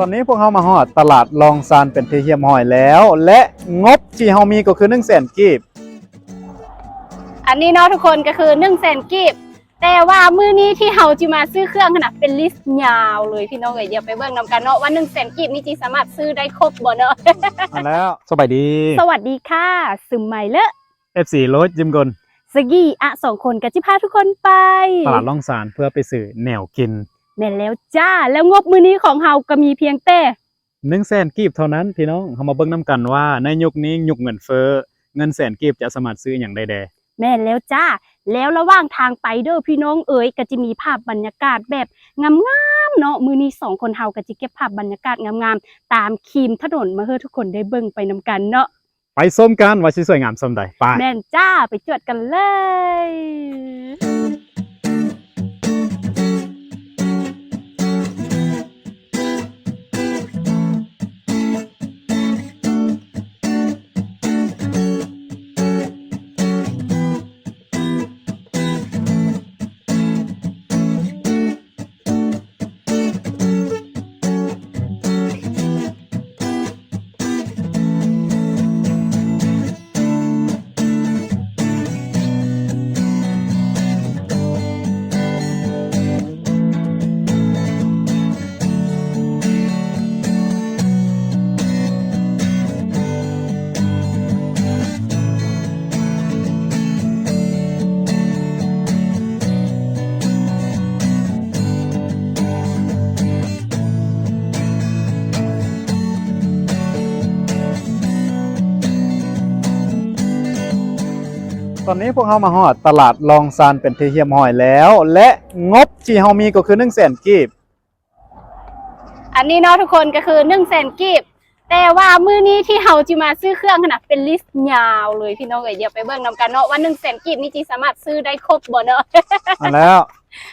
ตอนนี้พวกเรามาฮอดตลาดลองซานเป็นที่เฮียมห้อยแล้ว และงบที่เฮามีก็คือ1 0 0 0 0แสนกีบ อันนี้เนาะทุกคนก็คือ1นึ่งแสนกีบ แต่ว่ามื้อนี้ที่เฮาจิมาซื้อเครื่องขนาดเป็นลิสต์ยาวเลยพี่น้องเอ้ยเดี๋ยวไปเบิ่งนำกันเนาะว่า1นึ่งแสนกีบนี่จีสามารถซื้อได้ครบบ่เนาะมาแล้วสบายดีสวัสดีค่ะซึมใหม่เลอะ FC โรถยิมกลสกี้อะสองคนกับจิพาทุกคนไป ตลาดลองซานเพื่อไปซื้อแนวกิน แม่นแล้วจ้าแล้วงบมื้อนี้ของเฮาก็มีเพียงแต่1 0 0 0 0แสนกีบเท่านั้นพี่น้องเฮามาเบิ่งนํกันว่าในยุคนี้ยุคเงินเฟ้อเงินแสนกีบจะสามารถซื้อหยังได้แดแม่นแล้วจ้า แล้วระหว่างทางไปเด้อพี่น้องเอ๋ยก็จะมีภาพบรรยากาศแบบงามๆเนาะมื้อนี้สองคนเฮาก็จะเก็บภาพบรรยากาศงามๆตามคีมถนนมาให้ทุกคนได้เบิ่งไปนำกันเนาะไปส้มกันว่าสิสวยงามส่ำใดไปแม่นจ้าไปจวดกันเลย ตอนนี้พวกเรามาฮอดตลาดลองซานเป็นที่เฮียมห้อยแล้ว และงบที่เฮามีก็คือ1 0 0 0 0แสนกีบ อันนี้เนาะทุกคนก็คือ1นึ่งแสนกีบ แต่ว่ามื้อนี้ที่เฮาจิมาซื้อเครื่องขนาดเป็นลิสต์ยาวเลยพี่น้องเอ๋ยเดี๋ยวไปเบิ่งนำกันเนาะว่า1นึ่งแสนกีบนี่จีสามารถซื้อได้ครบบ่เนาะ มาแล้ว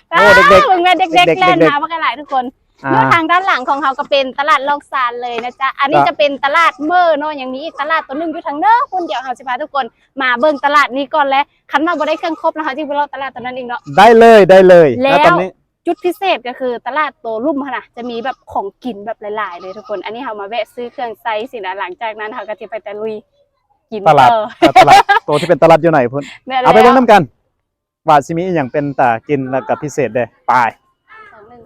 โอ้เด็กๆเบิ่งแม่เด็กเด็กๆๆแล่นเด็กๆมาบักหลายทุกคน อ่าอยู่ทางด้านหลังของเฮาก็เป็นตลาดลอกซานเลยนะจ๊ะ อันนี้ครับจะเป็นตลาดเมอร์เนาะอย่างนี้อีกตลาดตัวหนึงอยู่ทางเด้อคุณเดี๋ยวเฮาสิพาทุกคนมาเบิ่งตลาดนี้ก่อนแล้วคันมาบ่ได้เครื่องครบนะคะที่ไปรอตลาดตัวนั้นอีกเนาะได้เลยได้เลยแล้วตอนนี้จุดพิเศษก็คือตลาดโตรุ่มค่ะนะจะมีแบบของกินแบบหลาย ๆ เลยทุกคน อันนี้เฮามาแวะซื้อเครื่องไซส์สินะหลังจากนั้นเฮาก็จะไปตะลุยกินตลาดเออเอ่อตลาดตัวที่เป็นตลาดอยู่ไหนพุ่นแม่เอาไปเบิ่งแล้วน้ำกันว่าสิมีอหย่างเป็นตากินแล้วก็พิเศษเด้ไปส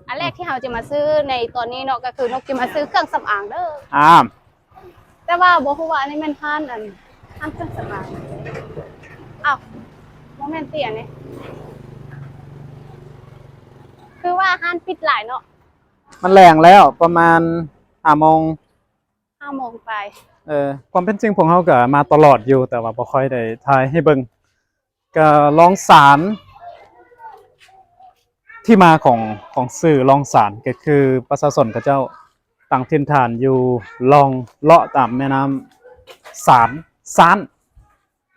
องหนึ่งอันแรกที่เฮาจะมาซื้อในตอนนี้เนาะก็คือนกจะมาซื้อเครื่องสำอางเด้ออ้ามแต่ว่าบ่ฮู้ว่าอันนี้แม่นห้านอันห้านเครื่องสำอางอ้าวบ่แม่นเตี้ยนี่คือว่าห้านปิดหลายเนาะมันแรงแล้วประมาณห้าโมง5โมงไป เออความเป็นจริงผมเฮาก็มาตลอดอยู่แต่ว่าบ่ค่อยได้ทายให้เบิ่งก็ลองสาร ที่มาของของสื่อลองสารก็คือประชาชนเขาเจ้าตั้งถิ่นฐานอยู่ลองเลาะตามแม่น้ำสารซาน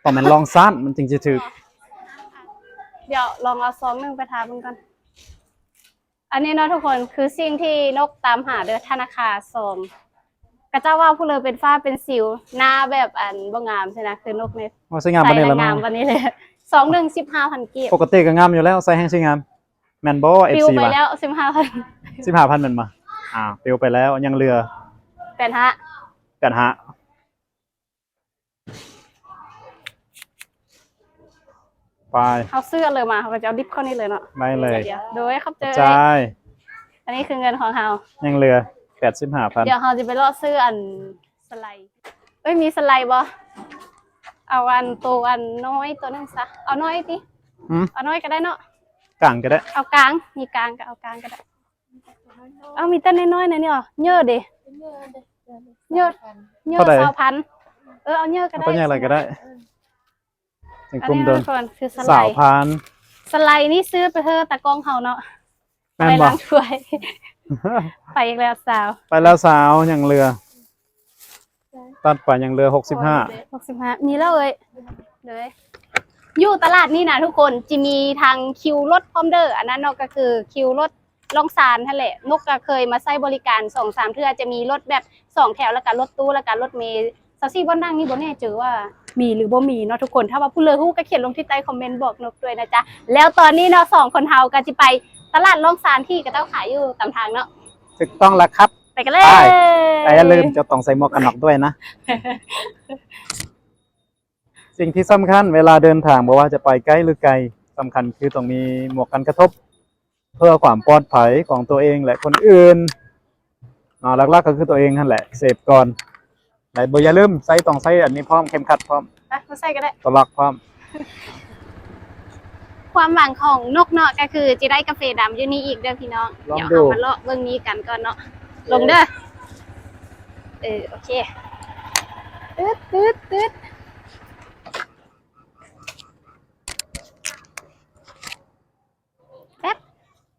ต้องแม่นลองซานมันจึงจะถูกเดี๋ยวลองเอาซองหนึงไปทาเบิ่งกันอันนี้เนาะทุกคนคือสิ่งที่นกตามหาเด้อธนาคารซองกระเจ้าว่าผู้เลยเป็นฝ้าเป็นสิวหน้าแบบอันบ่งามใช่นะคือนกเนี่ยว่าสวยงามใส่ปานนี้แล้แล้ววงามเนาะวันนี้เลยสองหนึ่งสิบห้าพันกีบปกติก็งามอยู่แล้วใส่แห้งสวยงาม แม่นบ่ปิว FC ไปว่ะแล้วสิบห้าพัน15,000แม่นบ่อ่าปิวไปแล้วยังเหลือเป็นฮะกันฮะไปเขาเสื้อเลยมาเขาก็จะเอาดิฟเข้านี่เลยเนาะได้เลยดี๋วโดยครับเจอจ่ายอันนี้คือเงินของเขายังเหลือ85,000เดี๋ยวเขาจะไปรอดซื้ออันสไลด์เอ้ยมีสไลด์บ่เอาอันตัวอันน้อยตัวหนึงซะเอาน้อยดิหืมเอาน้อยก็ได้เนาะ กลางก็ได้ เอากลางมีกลางก็เอากลางก็ได้ เอามีต้นน้อยๆนะเนี่ยเยอะดิเยอะเยอะสาวพันเออเอาเยอะก็เอาได้ไปยังอะไรก็ได้ถึงอันกลุ่มนี้เดินทุกคนคือสไลสาวด์พันสไลด์นี่ซื้อไปเถอะตะกล้องเขาเนาะแม่ไปนบ่ล้างถ้วย ไปอีกแล้วสาวไปแล้วสาวยังเหลือ ตัดไปยังเหลือ65หกสิบห้ามีแล้วเอ้ยเลย อยู่ตลาดนี่นะทุกคนจะมีทางคิวรถพร้อมเดอร์อันนั้นเนาะก็คือคิวรถลองซานนั่นแหละนกก็เคยมาใช้บริการสองสามเทื่อจะมีรถแบบสองแถวแล้วก็รถตู้แล้วก็รถเมล์ซาซี่บอนดังนี่บนแน่เจอว่ามีหรือบ่มีเนาะทุกคนถ้าว่าผู้เลอฮู้ก็เขียนลงที่ใต้คอมเมนต์บอกนกด้วยนะจ๊ะแล้วตอนนี้เนาะสองคนเฮาก็จะไปตลาดลองซานที่กระเต้าขายอยู่ตามทางเนาะถูกต้องแล้วครับ ไปกันเลยไปแต่อย่าลืมจะต้องใส่หมวกกันน็อกด้วยนะ สิ่งที่สำคัญเวลาเดินทางบอกว่าจะไปใกล้หรือไกลสำคัญคือต้องมีหมวกกันกระทบ เพื่อความปลอดภัยของตัวเองและคนอื่นเนาะหลักๆก็คือตัวเองนั่นแหละเสพก่อนแต่บ่อย่าลืมใส่ต้องใส่อันนี้พร้อมเข็มขัดพร้อมไปมาใส่ก็ได้ตัวล็อกพร้อม ความหวังของนกเนาะก็คือจะได้กาแฟดำอยู่นี่อีกเด้อพี่น้องลองเดี๋ยวดู เอามาเลาะเบื้องนี้กันก่อนเนาะลงเด้อเออโอเคตึ๊ดตึ๊ดตึ๊ด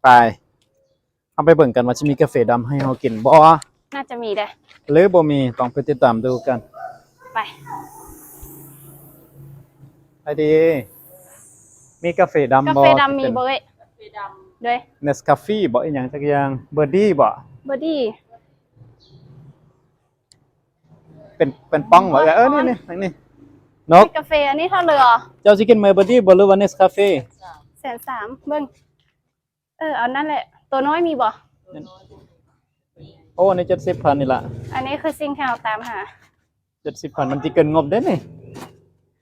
ไปเอาไปเบิ่งกันว่าจะมีกาแฟดำให้เรากินบ่น่าจะมีเด้อหรือบ่มีต้องไปติดตามดูกันไปไปดี มีกาแฟดำกาบ่แฟดำมีเบอร์กาแฟดำด้วยเนสกาแฟบ่อีหยังสักอย่างเบอร์ดี้บ่เบอร์ดี้ เป็นเป็นป้องบ่เออนี่นี่ทางนี้นก กาแฟอันนี้เท่าเรือเจ้าสิกินเมอร์เบอร์ดี้บ่หรือว่าเนสกาแฟสามแสนสามเบิ้งเออเอานั่นแหละ ตัวน้อยมีบ่ตัวน้อยตัวนี้โอ้ใน70,000นี่ล่ะอันนี้คือสิ่งที่เราตามหา70,000มันสิเกินงบเด้นี่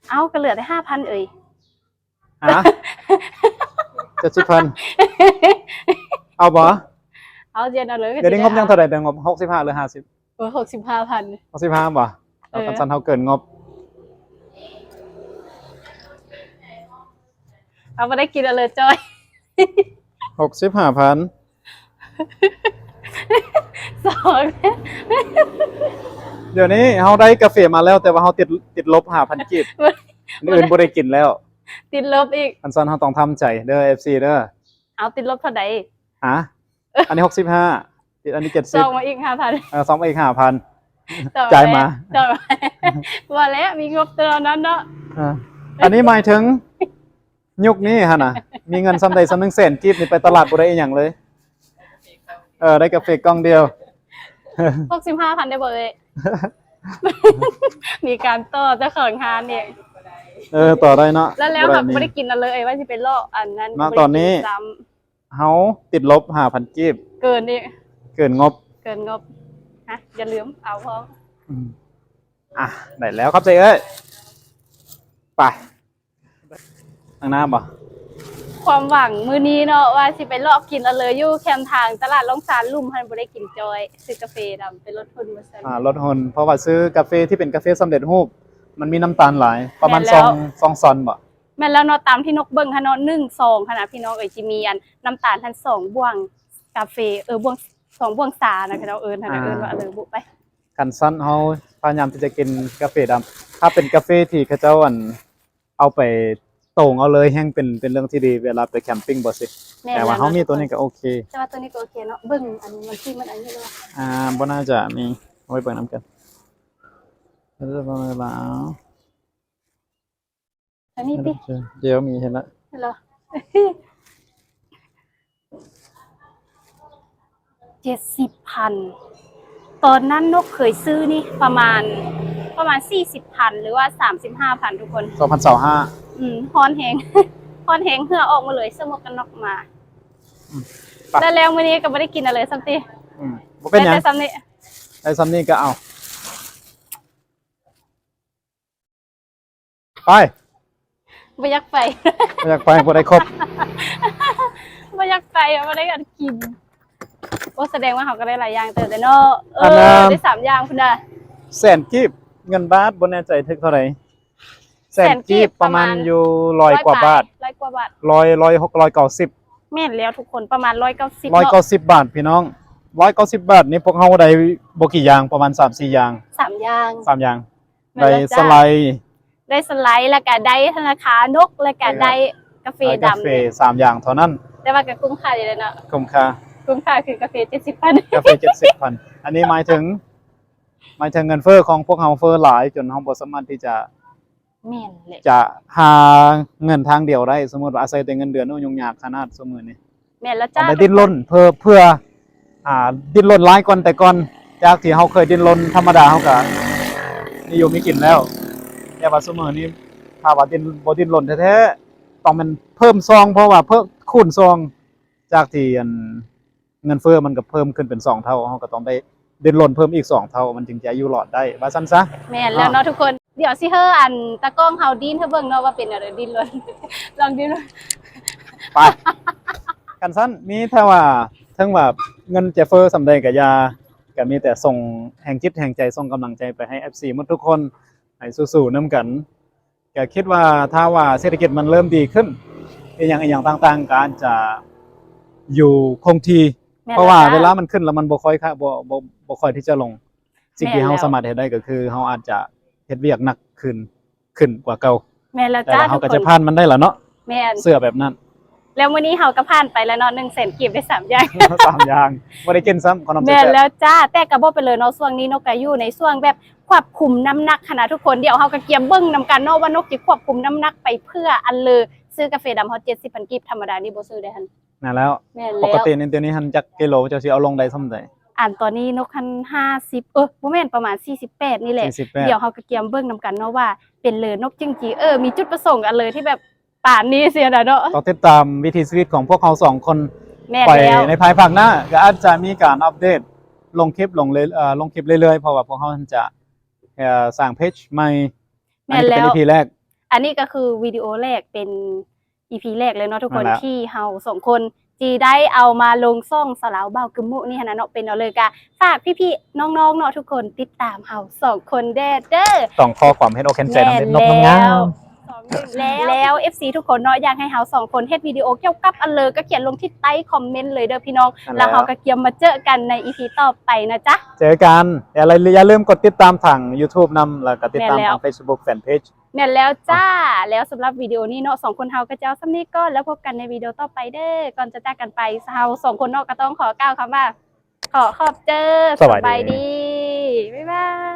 เอาก็เหลือได้ห้าพันเอ่ยฮะ70,000เอาบ่เอาเย็นเอาเลยเดี๋ยวนี้งบยังเท่าไหร่เดี๋ยวงบ65หรือ50เออหกสิบห้าพัน65บ่เอาเออคันซันเฮาเกินงบเอาไม่ได้กินเอาเลยจอย 65,000สองเดี๋ยวนี้เฮาได้กาแฟมาแล้ว แต่ว่าเฮาติดติดลบ5,000กีบอันอื่นบ่ได้กินแล้ว ติดลบอีกคันซันเฮาต้องทำใจเด้อ FC เด้อเอาติดลบเท่าใดฮะอันนี้65ติดอันนี้จอง70มาอีกห้าพันเออซ้อมอีก5,000จ่ายมาจ่ายมาว่าแล้วมีงบตัวนั้นเนาะอ่าอันนี้หมายถึง ยุคนี้ฮะนะมีเงินซ้ำใดซ้ำหนึ่งแสนกีบนี่ไปตลาดบ่ได้อีหยังเลย เออได้กาแฟกล่องเดียวหกสิบห้าพันได้บ่เลยมีการต่อเจ้าของงานเนี่ยเออต่อได้เนาะแล้วแล้วบ่ค่ะได้ไม่นี่ได้กินอะไรเลยว่าจะเป็นโรคอันนั้นมาบ่ได้ตอนนี้กิซ้เฮาติดลบ5,000กีบำเกินนี่เกินงบเกินงบฮะอย่าลืมเอาพร้อม อืมอะได้แล้วครับเจ๊เอ้ยไป ทางหน้าบ่ความหวังมือนี้เนาะว่าสิไปลอกกินเอาเลยอยู่แคมทางตลาดลงสารลุ่มพันบ่ได้กินจอยซื้อกาแฟดำเป็นรถทุนมาซั่นอ่าลดหนเพราะว่าซื้อกาแฟที่เป็นกาแฟสำเร็จรูป มันมีน้ำตาลหลาย ประมาณแม่นซแล้อวงซองซอนบ่แม่นแล้วเนาะตามที่นกเบิ่งค่ะเนาะ1 2ค่ะนะพี่น้องเอ้ยจิมีอันน้ำตาลทันสองบ่วงกาแฟเออบ่วงสองบ่วงสานะพี่น้องเอิ้นค่ะนะเอิ้นว่าเอาเลยบุไปกันสั้นเฮาพยายามที่จะกินกาแฟดำถ้าเป็นกาแฟที่เขาเจ้าอันเอาไป โต่งเอาเลยแห้งเป็นเป็นเรื่องที่ดีเวลาไปแคมปิ้งบ่สิแม่นแต่ว่าล้เฮามีนะตัวนี้ก็โอเค แต่ว่าตัวนี้ก็โอเคเนาะเบิ่งอันนี้มันที่มันอันนี้เลยอ่าบ่น่าจะมีเอาไว้เปิดน้ำกันเดี๋ยวเวลาอันนี้ติเดี๋ยวมีเห็นละเหรอเจ็ดสิบพันตอนนั้นนกเคยซื้อนี่ประมาณ ประมาณสี่สิบพันหรือว่าสามสิบห้าพันทุกคน2025อืมฮอนแหง ฮอนแหงเหือออกมาเลยสมกกันนอกมาอืมไป แล้วแล้วมื้อนี้ก็ไม่ได้กินอะไรสักทีอืมบ่เป็นหยังแต่ซ้ำนี่ไอ้ซ้ำนี่ก็เอา ไปไม่อยากไป บ่อยากไปบ่ได้ครบ ไม่อยากไปอะไม่ได้อยากกินโอ้แสดงว่าเขาก็ได้หลายอย่างเติมแต่เนาะเออันอนั้นได้สามอย่างคุณดาแสนกีบ เงินบาทบ่แน่ใจถึกเท่าไหร่แสนกีบประมาณอยู่ร้อยกว่าบาทร้อยกว่าบาทร้อยร้อยหกร้อยเก้าสิบแม่นแล้วทุกคนประมาณร้อยเก้าสิบร้อยเก้าสิบบาทพี่น้องร้อยเก้าสิบบาทนี่พวกเฮาได้บ่กี่อย่างประมาณสามสี่อย่างสามอย่างสามอย่างแม่นได้แล้วจ้ะสไลด์ได้สไลด์แล้วก็ได้ธนาคารนกแล้วก็ได้กาแฟได้กาดำแฟเลยสามอย่างเท่านั้น แต่ว่าก็คุ้มค่าอยู่เลยเนาะคุ้มค่าคุ้มค่าคือกาแฟเจ็ดสิบพันกาแฟเจ็ดสิบพันอันนี้หมายถึง หมายถึงเงินเฟ้อของพวกเฮาเฟ้อหลาย จนเฮาบ่สามารถที่จะแม่นเลยจะหาเงินทางเดียวได้ สมมุติว่าอาศัยแต่เงินเดือนโอ้ยุ่งยากขนาดสมือนี้แม่นแล้วต้อจ้างไปดิ้นรนเพื่อเพื่อ อ่า ดิ้นรนหลายก่อนแต่ก่อนจากที่เฮาเคยดิ้นรนธรรมดาเฮาก็นิยมมีกินแล้ว แต่ว่าสมือนี้ถ้าว่าดิ้นบ่ดิ้นรนแท้ๆต้องมันเพิ่มซอง เพราะว่าเพิ่มคูณซองจากที่อันเงินเฟ้อมันก็เพิ่มขึ้นเป็นสองเท่าเฮาก็ต้องได้ เดินหล่นเพิ่มอีกสองเท่ามันจึงจะอยู่รอดได้ว่าซั่นซะแม่นแล้วเนาะทุกคนเดี๋ยวสิเฮออันตะกล้องเฮาดินเฮาเบิ่งเนาะว่าเป็นอะไรดินล้วนลองดินล้วนไปกันสั้นมีถ้าว่าทั้งว่าเงินจะเฟอร์สำใดกับยาก็มีแต่ส่งแห่งจิตแห่งใจส่งกำลังใจไปให้ FC หมดทุกคนให้สู้ๆนํกันก็คิดว่าถ้าว่าเศรษฐกิจมันเริ่มดีขึ้นอีกอย่างอีกอย่างต่างๆการจะอยู่คงที่แม่นเพราะว่าแล้เวจ้ลามันขึ้นแล้วมันบ่ค่อยค่ะบ่บ่ บ่ค่อยที่จะลง สิ่งที่แม่นเฮาแล้วสามารถเฮ็ดได้ก็คือเฮาอาจจะเฮ็ดเวียกหนักขึ้นขึ้นกว่าเก่าแม่นแล้วแต่จ้าว่าทุเฮากก็คจะนผ่านมันได้ล่ะเนาะแม่นเสื้อแบบนั้น แล้วมื้อนี้เฮาก็ผ่านไปแล้วเนาะ1แสนกีบได้สามอย่าง สามอย่างบ่ได้กินซ้ำขนมแม่เจ๊นแล้วจ้าแต่ก็บ่ไปเลยเนาะช่วงนี้นกก็อยู่ในช่วงแบบควบคุมน้ำหนักขนาดทุกคนเดี๋ยวเฮาก็เกียมเบิ่งนำกันเนาะว่านกสิควบคุมน้ำหนักไปเพื่ออันเลยซื้อกาแฟดำเฮา70,000กีบธรรมดานี่บ่ซื้อได้หั่นนั่นแล้ว แม่นปแล้กวติในตัวนี้หันจักกิโลเจะสิเอาลงได้ส่ำใด อ่านตอนนี้นกคัน50เออบ่แม่นประมาณ48นี่แหละ 48 เดี๋ยวเฮาก็เกียมเบิ่งนำกันเนาะว่าเป็นเลยนกจริงๆเออมีจุดประสงค์อันเลยที่แบบป่านนี้เสียนะเนาะต้องติดตามวิถีชีวิตของพวกเขาสองคนแม่นไปแล้วในภายภาคหน้าก็อาจจะมีการอัปเดต ลงคลิปลงเลยเอ่อลงคลิปเรื่อยๆเพราะว่าพวกเขาจะเอ่อสร้างเพจใหม่อัแม่นนนี้จะเป็นแล้ว EP แรก อันนี้ก็คือวิดีโอแรกเป็น EP แรกเลยเนาะทุกคนนั่นแหละ ที่เฮาสองคน จีได้เอามาลงซ่องสลาวเบากึมมุนี่ฮะนะเนาะเป็นเอาเลยกะฝากพี่ๆน้องๆเนาะทุกคนติดตามเฮาสองคนเด้อเด้อต้องขอความเห็นอกเห็นใจนำเด็ดนกแม่น้องนงาแล้วมแล้วแล้ว FC ทุกคนเนาะอยากให้เฮาสองคนเฮ็ดวิดีโอเกี่ยวกับอันเลยก็เขียนลงที่ใต้คอมเมนต์เลยเด้อพี่น้องนั่นแหละแล้วเฮาก็เกียมมาเจอกันใน EP ต่อไปนะจ๊ะ เจอกันอย่าลืมอย่าลืมกดติดตามทาง YouTube นำแล้วก็ติดตามแม่นแล้วทาง Facebook Fanpage เนี่ยแล้วจ้าแล้วสำหรับวิดีโอนี้เนาะสองคนเฮาก็เจ้าสัำนี้ก็แล้วพบกันในวิดีโอต่อไปเด้อก่อนจะจากกันไปเฮาสองคนเนาะก็ต้องขอกล่าวคำว่า ขอขอบเจอสบายดีบ๊ายบาย